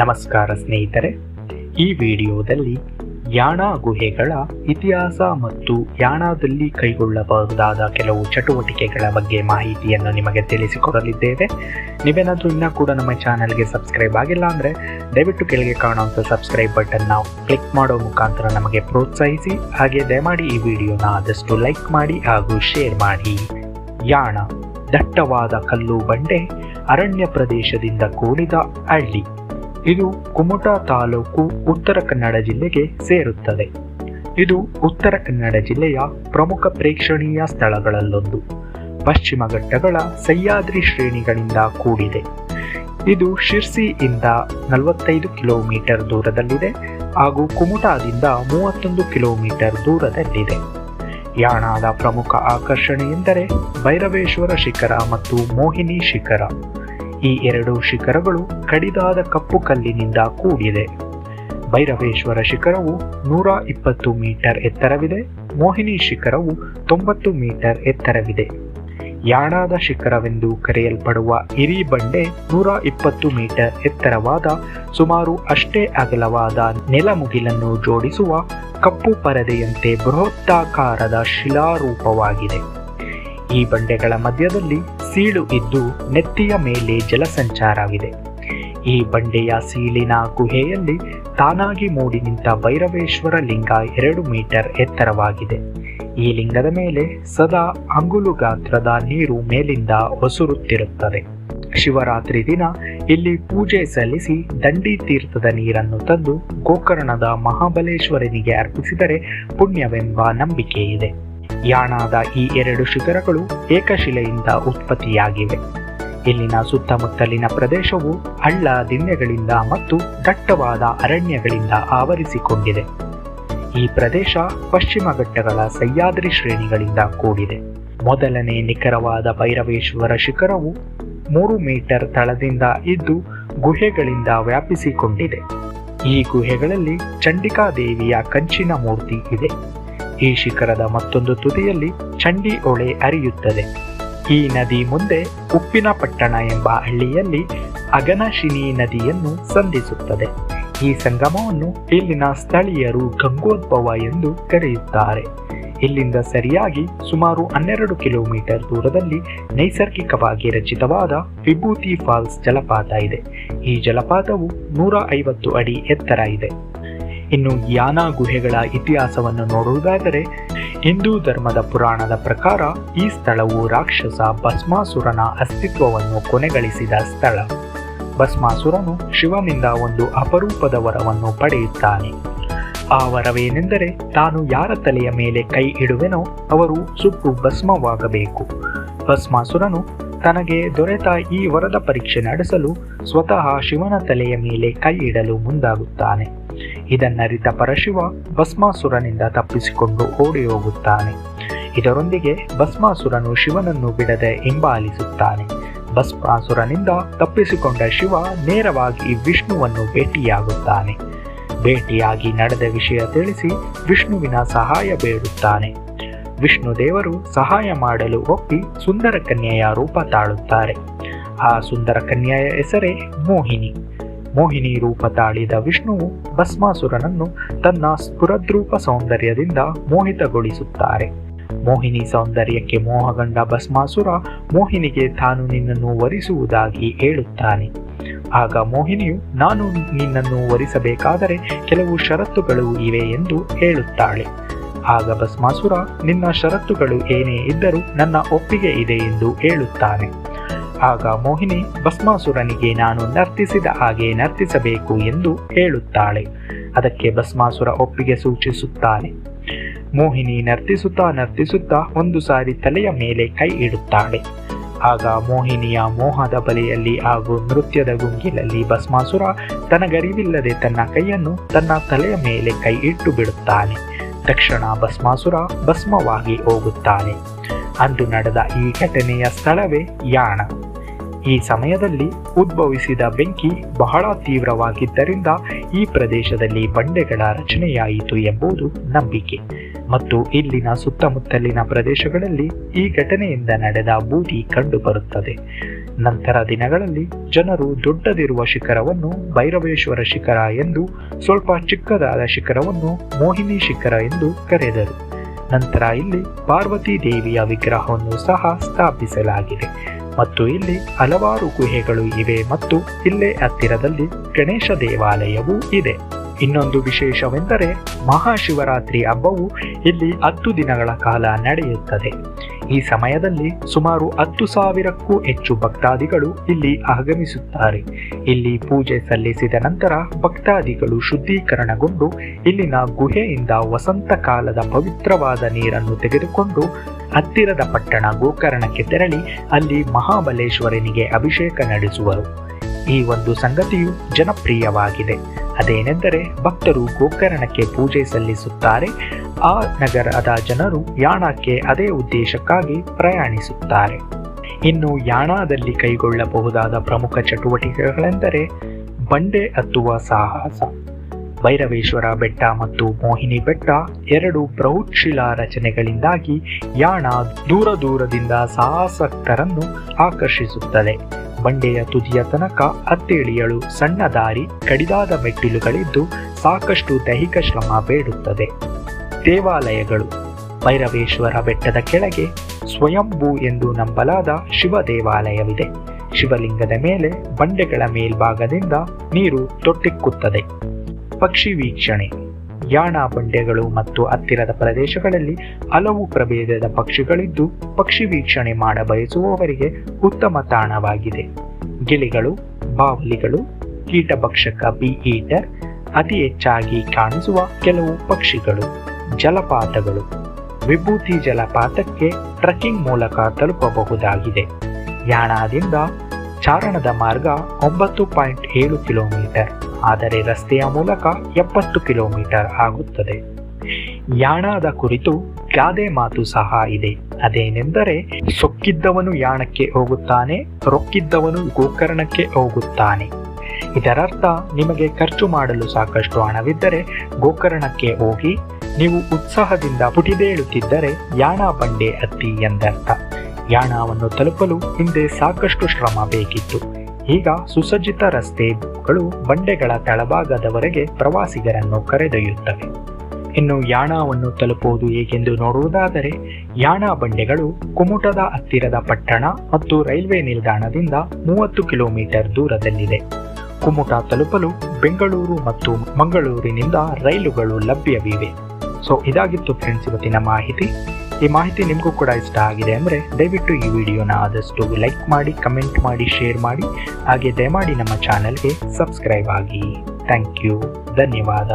ನಮಸ್ಕಾರ ಸ್ನೇಹಿತರೆ. ಈ ವಿಡಿಯೋದಲ್ಲಿ ಯಾಣ ಗುಹೆಗಳ ಇತಿಹಾಸ ಮತ್ತು ಯಾಣದಲ್ಲಿ ಕೈಗೊಳ್ಳಬಹುದಾದ ಕೆಲವು ಚಟುವಟಿಕೆಗಳ ಬಗ್ಗೆ ಮಾಹಿತಿಯನ್ನು ನಿಮಗೆ ತಿಳಿಸಿಕೊಡಲಿದ್ದೇವೆ. ನೀವೇನಾದರೂ ಇನ್ನೂ ಕೂಡ ನಮ್ಮ ಚಾನಲ್ಗೆ ಸಬ್ಸ್ಕ್ರೈಬ್ ಆಗಿಲ್ಲ ಅಂದರೆ ದಯವಿಟ್ಟು ಕೆಳಗೆ ಕಾಣುವಂಥ ಸಬ್ಸ್ಕ್ರೈಬ್ ಬಟನ್ನ ಕ್ಲಿಕ್ ಮಾಡೋ ಮುಖಾಂತರ ನಮಗೆ ಪ್ರೋತ್ಸಾಹಿಸಿ. ಹಾಗೆ ದಯಮಾಡಿ ಈ ವಿಡಿಯೋನ ಆದಷ್ಟು ಲೈಕ್ ಮಾಡಿ ಹಾಗೂ ಶೇರ್ ಮಾಡಿ. ಯಾಣ ದಟ್ಟವಾದ ಕಲ್ಲು ಬಂಡೆ ಅರಣ್ಯ ಪ್ರದೇಶದಿಂದ ಕೂಡಿದ ಹಳ್ಳಿ. ಇದು ಕುಮಟಾ ತಾಲೂಕು ಉತ್ತರ ಕನ್ನಡ ಜಿಲ್ಲೆಗೆ ಸೇರುತ್ತದೆ. ಇದು ಉತ್ತರ ಕನ್ನಡ ಜಿಲ್ಲೆಯ ಪ್ರಮುಖ ಪ್ರೇಕ್ಷಣೀಯ ಸ್ಥಳಗಳಲ್ಲೊಂದು. ಪಶ್ಚಿಮ ಘಟ್ಟಗಳ ಸಹ್ಯಾದ್ರಿ ಶ್ರೇಣಿಗಳಿಂದ ಕೂಡಿದೆ. ಇದು ಶಿರ್ಸಿಯಿಂದ ನಲವತ್ತೈದು ಕಿಲೋಮೀಟರ್ ದೂರದಲ್ಲಿದೆ ಹಾಗೂ ಕುಮಟಾದಿಂದ ಮೂವತ್ತೊಂದು ಕಿಲೋಮೀಟರ್ ದೂರದಲ್ಲಿದೆ. ಯಾಣದ ಪ್ರಮುಖ ಆಕರ್ಷಣೆ ಎಂದರೆ ಭೈರವೇಶ್ವರ ಶಿಖರ ಮತ್ತು ಮೋಹಿನಿ ಶಿಖರ. ಈ ಎರಡು ಶಿಖರಗಳು ಕಡಿದಾದ ಕಪ್ಪು ಕಲ್ಲಿನಿಂದ ಕೂಡಿದೆ. ಭೈರವೇಶ್ವರ ಶಿಖರವು ನೂರ ಇಪ್ಪತ್ತು ಮೀಟರ್ ಎತ್ತರವಿದೆ. ಮೋಹಿನಿ ಶಿಖರವು ತೊಂಬತ್ತು ಮೀಟರ್ ಎತ್ತರವಿದೆ. ಯಾಣಾದ ಶಿಖರವೆಂದು ಕರೆಯಲ್ಪಡುವ ಇರಿ ಬಂಡೆ ನೂರ ಇಪ್ಪತ್ತು ಮೀಟರ್ ಎತ್ತರವಾದ, ಸುಮಾರು ಅಷ್ಟೇ ಅಗಲವಾದ ನೆಲಮುಗಿಲನ್ನು ಜೋಡಿಸುವ ಕಪ್ಪು ಪರದೆಯಂತೆ ಬೃಹತ್ತಾಕಾರದ ಶಿಲಾರೂಪವಾಗಿದೆ. ಈ ಬಂಡೆಗಳ ಮಧ್ಯದಲ್ಲಿ ಸೀಳು ಇದ್ದು ನೆತ್ತಿಯ ಮೇಲೆ ಜಲಸಂಚಾರವಿದೆ ಈ ಬಂಡೆಯ ಸೀಳಿನ ಗುಹೆಯಲ್ಲಿ ತಾನಾಗಿ ಮೂಡಿ ನಿಂತ ಭೈರವೇಶ್ವರ ಲಿಂಗ ಎರಡು ಮೀಟರ್ ಎತ್ತರವಾಗಿದೆ. ಈ ಲಿಂಗದ ಮೇಲೆ ಸದಾ ಅಂಗುಲು ಗಾತ್ರದ ನೀರು ಮೇಲಿಂದ ಒಸುರುತ್ತಿರುತ್ತದೆ. ಶಿವರಾತ್ರಿ ದಿನ ಇಲ್ಲಿ ಪೂಜೆ ಸಲ್ಲಿಸಿ ದಂಡಿ ತೀರ್ಥದ ನೀರನ್ನು ತಂದು ಗೋಕರ್ಣದ ಮಹಾಬಲೇಶ್ವರನಿಗೆ ಅರ್ಪಿಸಿದರೆ ಪುಣ್ಯವೆಂಬ ನಂಬಿಕೆ ಇದೆ ಯಾಣಾದ ಈ ಎರಡು ಶಿಖರಗಳು ಏಕಶಿಲೆಯಿಂದ ಉತ್ಪತ್ತಿಯಾಗಿವೆ. ಇಲ್ಲಿನ ಸುತ್ತಮುತ್ತಲಿನ ಪ್ರದೇಶವು ಹಳ್ಳ ದಿಣ್ಣೆಗಳಿಂದ ಮತ್ತು ದಟ್ಟವಾದ ಅರಣ್ಯಗಳಿಂದ ಆವರಿಸಿಕೊಂಡಿದೆ. ಈ ಪ್ರದೇಶ ಪಶ್ಚಿಮ ಘಟ್ಟಗಳ ಸಹ್ಯಾದ್ರಿ ಶ್ರೇಣಿಗಳಿಂದ ಕೂಡಿದೆ. ಮೊದಲನೇ ನಿಖರವಾದ ಭೈರವೇಶ್ವರ ಶಿಖರವು ಮೂರು ಮೀಟರ್ ತಳದಿಂದ ಇದ್ದು ಗುಹೆಗಳಿಂದ ವ್ಯಾಪಿಸಿಕೊಂಡಿದೆ. ಈ ಗುಹೆಗಳಲ್ಲಿ ಚಂಡಿಕಾ ದೇವಿಯ ಕಂಚಿನ ಮೂರ್ತಿ ಇದೆ. ಈ ಶಿಖರದ ಮತ್ತೊಂದು ತುದಿಯಲ್ಲಿ ಚಂಡಿ ಹೊಳೆ ಹರಿಯುತ್ತದೆ ಈ ನದಿ ಮುಂದೆ ಉಪ್ಪಿನ ಪಟ್ಟಣ ಎಂಬ ಹಳ್ಳಿಯಲ್ಲಿ ಅಗನಶಿನಿ ನದಿಯನ್ನು ಸಂಧಿಸುತ್ತದೆ. ಈ ಸಂಗಮವನ್ನು ಇಲ್ಲಿನ ಸ್ಥಳೀಯರು ಗಂಗೋದ್ಭವ ಎಂದು ಕರೆಯುತ್ತಾರೆ. ಇಲ್ಲಿಂದ ಸರಿಯಾಗಿ ಸುಮಾರು ಹನ್ನೆರಡು ಕಿಲೋಮೀಟರ್ ದೂರದಲ್ಲಿ ನೈಸರ್ಗಿಕವಾಗಿ ರಚಿತವಾದ ವಿಭೂತಿ ಫಾಲ್ಸ್ ಜಲಪಾತ ಇದೆ. ಈ ಜಲಪಾತವು ನೂರ ಐವತ್ತು ಅಡಿ ಎತ್ತರ ಇದೆ. ಇನ್ನು ಯಾನ ಗುಹೆಗಳ ಇತಿಹಾಸವನ್ನು ನೋಡುವುದಾದರೆ, ಹಿಂದೂ ಧರ್ಮದ ಪುರಾಣದ ಪ್ರಕಾರ ಈ ಸ್ಥಳವು ರಾಕ್ಷಸ ಭಸ್ಮಾಸುರನ ಅಸ್ತಿತ್ವವನ್ನು ಕೊನೆಗಳಿಸಿದ ಸ್ಥಳ. ಭಸ್ಮಾಸುರನು ಶಿವನಿಂದ ಒಂದು ಅಪರೂಪದ ವರವನ್ನು ಪಡೆಯುತ್ತಾನೆ. ಆ ವರವೇನೆಂದರೆ, ತಾನು ಯಾರ ತಲೆಯ ಮೇಲೆ ಕೈ ಇಡುವೆನೋ ಅವರು ಸುಟ್ಟು ಭಸ್ಮವಾಗಬೇಕು. ಭಸ್ಮಾಸುರನು ತನಗೆ ದೊರೆತ ಈ ವರದ ಪರೀಕ್ಷೆ ನಡೆಸಲು ಸ್ವತಃ ಶಿವನ ತಲೆಯ ಮೇಲೆ ಕೈ ಇಡಲು ಮುಂದಾಗುತ್ತಾನೆ. ಇದನ್ನರಿತ ಪರಶಿವ ಭಸ್ಮಾಸುರನಿಂದ ತಪ್ಪಿಸಿಕೊಂಡು ಓಡಿ ಹೋಗುತ್ತಾನೆ. ಇದರೊಂದಿಗೆ ಭಸ್ಮಾಸುರನು ಶಿವನನ್ನು ಬಿಡದೆ ಹಿಂಬಾಲಿಸುತ್ತಾನೆ. ಭಸ್ಮಾಸುರನಿಂದ ತಪ್ಪಿಸಿಕೊಂಡ ಶಿವ ನೇರವಾಗಿ ವಿಷ್ಣುವನ್ನು ಭೇಟಿಯಾಗುತ್ತಾನೆ. ಭೇಟಿಯಾಗಿ ನಡೆದ ವಿಷಯ ತಿಳಿಸಿ ವಿಷ್ಣುವಿನ ಸಹಾಯ ಬೇಡುತ್ತಾನೆ. ವಿಷ್ಣು ದೇವರು ಸಹಾಯ ಮಾಡಲು ಒಪ್ಪಿ ಸುಂದರ ಕನ್ಯೆಯ ರೂಪ ತಾಳುತ್ತಾರೆ. ಆ ಸುಂದರ ಕನ್ಯೆಯ ಹೆಸರೇ ಮೋಹಿನಿ. ಮೋಹಿನಿ ರೂಪ ತಾಳಿದ ವಿಷ್ಣುವು ಭಸ್ಮಾಸುರನನ್ನು ತನ್ನ ಸ್ಫುರದ್ರೂಪ ಸೌಂದರ್ಯದಿಂದ ಮೋಹಿತಗೊಳಿಸುತ್ತಾರೆ. ಮೋಹಿನಿ ಸೌಂದರ್ಯಕ್ಕೆ ಮೋಹಗಂಡ ಭಸ್ಮಾಸುರ ಮೋಹಿನಿಗೆ ತಾನು ನಿನ್ನನ್ನು ವರಿಸುವುದಾಗಿ ಹೇಳುತ್ತಾನೆ. ಆಗ ಮೋಹಿನಿಯು, ನಾನು ನಿನ್ನನ್ನು ವರಿಸಬೇಕಾದರೆ ಕೆಲವು ಷರತ್ತುಗಳು ಇವೆ ಎಂದು ಹೇಳುತ್ತಾಳೆ. ಆಗ ಭಸ್ಮಾಸುರ, ನಿನ್ನ ಷರತ್ತುಗಳು ಏನೇ ಇದ್ದರೂ ನನ್ನ ಒಪ್ಪಿಗೆ ಇದೆ ಎಂದು ಹೇಳುತ್ತಾನೆ. ಆಗ ಮೋಹಿನಿ ಭಸ್ಮಾಸುರನಿಗೆ ನಾನು ನರ್ತಿಸಿದ ಹಾಗೆ ನರ್ತಿಸಬೇಕು ಎಂದು ಹೇಳುತ್ತಾಳೆ. ಅದಕ್ಕೆ ಭಸ್ಮಾಸುರ ಒಪ್ಪಿಗೆ ಸೂಚಿಸುತ್ತಾನೆ. ಮೋಹಿನಿ ನರ್ತಿಸುತ್ತಾ ನರ್ತಿಸುತ್ತಾ ಒಂದು ಸಾರಿ ತಲೆಯ ಮೇಲೆ ಕೈ ಇಡುತ್ತಾಳೆ. ಆಗ ಮೋಹಿನಿಯ ಮೋಹದ ಬಲೆಯಲ್ಲಿ ಹಾಗೂ ನೃತ್ಯದ ಗುಂಗಿಲಲ್ಲಿ ಭಸ್ಮಾಸುರ ತನಗರಿವಿಲ್ಲದೆ ತನ್ನ ಕೈಯನ್ನು ತನ್ನ ತಲೆಯ ಮೇಲೆ ಕೈ ಇಟ್ಟು ಬಿಡುತ್ತಾನೆ. ತಕ್ಷಣ ಭಸ್ಮಾಸುರ ಭಸ್ಮವಾಗಿ ಹೋಗುತ್ತಾನೆ. ಅಂದು ನಡೆದ ಈ ಘಟನೆಯ ಸ್ಥಳವೇ ಯಾಣ. ಈ ಸಮಯದಲ್ಲಿ ಉದ್ಭವಿಸಿದ ಬೆಂಕಿ ಬಹಳ ತೀವ್ರವಾಗಿದ್ದರಿಂದ ಈ ಪ್ರದೇಶದಲ್ಲಿ ಬಂಡೆಗಳ ರಚನೆಯಾಯಿತು ಎಂಬುದು ನಂಬಿಕೆ. ಮತ್ತು ಇಲ್ಲಿನ ಸುತ್ತಮುತ್ತಲಿನ ಪ್ರದೇಶಗಳಲ್ಲಿ ಈ ಘಟನೆಯಿಂದ ನಡೆದ ಬೂದಿ ಕಂಡುಬರುತ್ತದೆ. ನಂತರ ದಿನಗಳಲ್ಲಿ ಜನರು ದೊಡ್ಡದಿರುವ ಶಿಖರವನ್ನು ಭೈರವೇಶ್ವರ ಶಿಖರ ಎಂದು, ಸ್ವಲ್ಪ ಚಿಕ್ಕದಾದ ಶಿಖರವನ್ನು ಮೋಹಿನಿ ಶಿಖರ ಎಂದು ಕರೆದರು. ನಂತರ ಇಲ್ಲಿ ಪಾರ್ವತಿ ದೇವಿಯ ವಿಗ್ರಹವನ್ನು ಸಹ ಸ್ಥಾಪಿಸಲಾಗಿದೆ. ಮತ್ತು ಇಲ್ಲಿ ಹಲವಾರು ಗುಹೆಗಳು ಇವೆ ಮತ್ತು ಇಲ್ಲೇ ಹತ್ತಿರದಲ್ಲಿ ಗಣೇಶ ದೇವಾಲಯವೂ ಇದೆ. ಇನ್ನೊಂದು ವಿಶೇಷವೆಂದರೆ ಮಹಾಶಿವರಾತ್ರಿ ಹಬ್ಬವು ಇಲ್ಲಿ ಹತ್ತು ದಿನಗಳ ಕಾಲ ನಡೆಯುತ್ತದೆ. ಈ ಸಮಯದಲ್ಲಿ ಸುಮಾರು ಹತ್ತು ಸಾವಿರಕ್ಕೂ ಹೆಚ್ಚು ಭಕ್ತಾದಿಗಳು ಇಲ್ಲಿ ಆಗಮಿಸುತ್ತಾರೆ. ಇಲ್ಲಿ ಪೂಜೆ ಸಲ್ಲಿಸಿದ ನಂತರ ಭಕ್ತಾದಿಗಳು ಶುದ್ಧೀಕರಣಗೊಂಡು ಇಲ್ಲಿನ ಗುಹೆಯಿಂದ ವಸಂತ ಕಾಲದ ಪವಿತ್ರವಾದ ನೀರನ್ನು ತೆಗೆದುಕೊಂಡು ಹತ್ತಿರದ ಪಟ್ಟಣ ಗೋಕರ್ಣಕ್ಕೆ ತೆರಳಿ ಅಲ್ಲಿ ಮಹಾಬಲೇಶ್ವರನಿಗೆ ಅಭಿಷೇಕ ನಡೆಸುವರು. ಈ ಒಂದು ಸಂಗತಿಯು ಜನಪ್ರಿಯವಾಗಿದೆ. ಅದೇನೆಂದರೆ ಭಕ್ತರು ಗೋಕರ್ಣಕ್ಕೆ ಪೂಜೆ ಸಲ್ಲಿಸುತ್ತಾರೆ, ಆ ನಗರದ ಜನರು ಯಾಣಕ್ಕೆ ಅದೇ ಉದ್ದೇಶಕ್ಕಾಗಿ ಪ್ರಯಾಣಿಸುತ್ತಾರೆ. ಇನ್ನು ಯಾಣದಲ್ಲಿ ಕೈಗೊಳ್ಳಬಹುದಾದ ಪ್ರಮುಖ ಚಟುವಟಿಕೆಗಳೆಂದರೆ ಬಂಡೆ ಹತ್ತುವ ಸಾಹಸ, ಭೈರವೇಶ್ವರ ಬೆಟ್ಟ ಮತ್ತು ಮೋಹಿನಿ ಬೆಟ್ಟ ಎರಡು ಬೃಹತ್ಶಿಲಾ ರಚನೆಗಳಿಂದಾಗಿ ಯಾಣ ದೂರ ದೂರದಿಂದ ಸಾಹಸಕ್ತರನ್ನು ಆಕರ್ಷಿಸುತ್ತದೆ. ಬಂಡೆಯ ತುದಿಯ ತನಕ ಅತ್ತೇಳಿಯಳು ಸಣ್ಣ ದಾರಿ ಕಡಿದಾದ ಮೆಟ್ಟಿಲುಗಳಿದ್ದು ಸಾಕಷ್ಟು ದೈಹಿಕ ಶ್ರಮ ಬೇಡುತ್ತದೆ. ದೇವಾಲಯಗಳು ಭೈರವೇಶ್ವರ ಬೆಟ್ಟದ ಕೆಳಗೆ ಸ್ವಯಂಭೂ ಎಂದು ನಂಬಲಾದ ಶಿವ ದೇವಾಲಯವಿದೆ. ಶಿವಲಿಂಗದ ಮೇಲೆ ಬಂಡೆಗಳ ಮೇಲ್ಭಾಗದಿಂದ ನೀರು ತೊಟ್ಟಿಕ್ಕುತ್ತದೆ. ಪಕ್ಷಿ ವೀಕ್ಷಣೆ. ಯಾಣ ಬಂಡೆಗಳು ಮತ್ತು ಹತ್ತಿರದ ಪ್ರದೇಶಗಳಲ್ಲಿ ಹಲವು ಪ್ರಭೇದದ ಪಕ್ಷಿಗಳಿದ್ದು ಪಕ್ಷಿ ವೀಕ್ಷಣೆ ಮಾಡಬಯಸುವವರಿಗೆ ಉತ್ತಮ ತಾಣವಾಗಿದೆ. ಗಿಳಿಗಳು, ಬಾವಲಿಗಳು, ಕೀಟಭಕ್ಷಕ ಬಿ ಈಟರ್, ಅತಿ ಹೆಚ್ಚಾಗಿ ಕಾಣಿಸುವ ಕೆಲವು ಪಕ್ಷಿಗಳು, ಜಲಪಾತಗಳು. ವಿಭೂತಿ ಜಲಪಾತಕ್ಕೆ ಟ್ರೆಕ್ಕಿಂಗ್ ಮೂಲಕ ತಲುಪಬಹುದಾಗಿದೆ. ಯಾಣದಿಂದ ಚಾರಣದ ಮಾರ್ಗ ಒಂಬತ್ತು ಪಾಯಿಂಟ್ ಏಳು ಕಿಲೋಮೀಟರ್. ಆದರೆ ರಸ್ತೆಯ ಮೂಲಕ ಎಪ್ಪತ್ತು ಕಿಲೋಮೀಟರ್ ಆಗುತ್ತದೆ. ಯಾಣದ ಕುರಿತು ಗಾದೆ ಮಾತು ಸಹ ಇದೆ. ಅದೇನೆಂದರೆ, ಸೊಕ್ಕಿದ್ದವನು ಯಾಣಕ್ಕೆ ಹೋಗುತ್ತಾನೆ, ರೊಕ್ಕಿದ್ದವನು ಗೋಕರ್ಣಕ್ಕೆ ಹೋಗುತ್ತಾನೆ. ಇದರರ್ಥ, ನಿಮಗೆ ಖರ್ಚು ಮಾಡಲು ಸಾಕಷ್ಟು ಹಣವಿದ್ದರೆ ಗೋಕರ್ಣಕ್ಕೆ ಹೋಗಿ, ನೀವು ಉತ್ಸಾಹದಿಂದ ಪುಟಿದೇಳುತ್ತಿದ್ದರೆ ಯಾಣ ಬಂಡೆ ಅತ್ತಿ ಎಂದರ್ಥ. ಯಾಣವನ್ನು ತಲುಪಲು ಹಿಂದೆ ಸಾಕಷ್ಟು ಶ್ರಮ ಬೇಕಿತ್ತು. ಈಗ ಸುಸಜ್ಜಿತ ರಸ್ತೆಗಳು ಬಂಡೆಗಳ ತಳಭಾಗದವರೆಗೆ ಪ್ರವಾಸಿಗರನ್ನು ಕರೆದೊಯ್ಯುತ್ತವೆ. ಇನ್ನು ಯಾಣವನ್ನು ತಲುಪುವುದು ಹೇಗೆಂದು ನೋಡುವುದಾದರೆ, ಯಾಣ ಬಂಡೆಗಳು ಕುಮುಟದ ಹತ್ತಿರದ ಪಟ್ಟಣ ಮತ್ತು ರೈಲ್ವೆ ನಿಲ್ದಾಣದಿಂದ ಮೂವತ್ತು ಕಿಲೋಮೀಟರ್ ದೂರದಲ್ಲಿದೆ. ಕುಮುಟ ತಲುಪಲು ಬೆಂಗಳೂರು ಮತ್ತು ಮಂಗಳೂರಿನಿಂದ ರೈಲುಗಳು ಲಭ್ಯವಿವೆ. ಸೊ ಇದಾಗಿತ್ತು ಫ್ರೆಂಡ್ಸ್ ಇವತ್ತಿನ ಮಾಹಿತಿ. ಈ ಮಾಹಿತಿ ನಿಮಗೂ ಕೂಡ ಇಷ್ಟ ಆಗಿದೆ ಅಂದರೆ ದಯವಿಟ್ಟು ಈ ವಿಡಿಯೋನ ಆದಷ್ಟು ಲೈಕ್ ಮಾಡಿ ಕಮೆಂಟ್ ಮಾಡಿ ಶೇರ್ ಮಾಡಿ. ಹಾಗೆ ದಯಮಾಡಿ ನಮ್ಮ ಚಾನಲ್ಗೆ ಸಬ್ಸ್ಕ್ರೈಬ್ ಆಗಿ. ಥ್ಯಾಂಕ್ ಯು ಧನ್ಯವಾದ.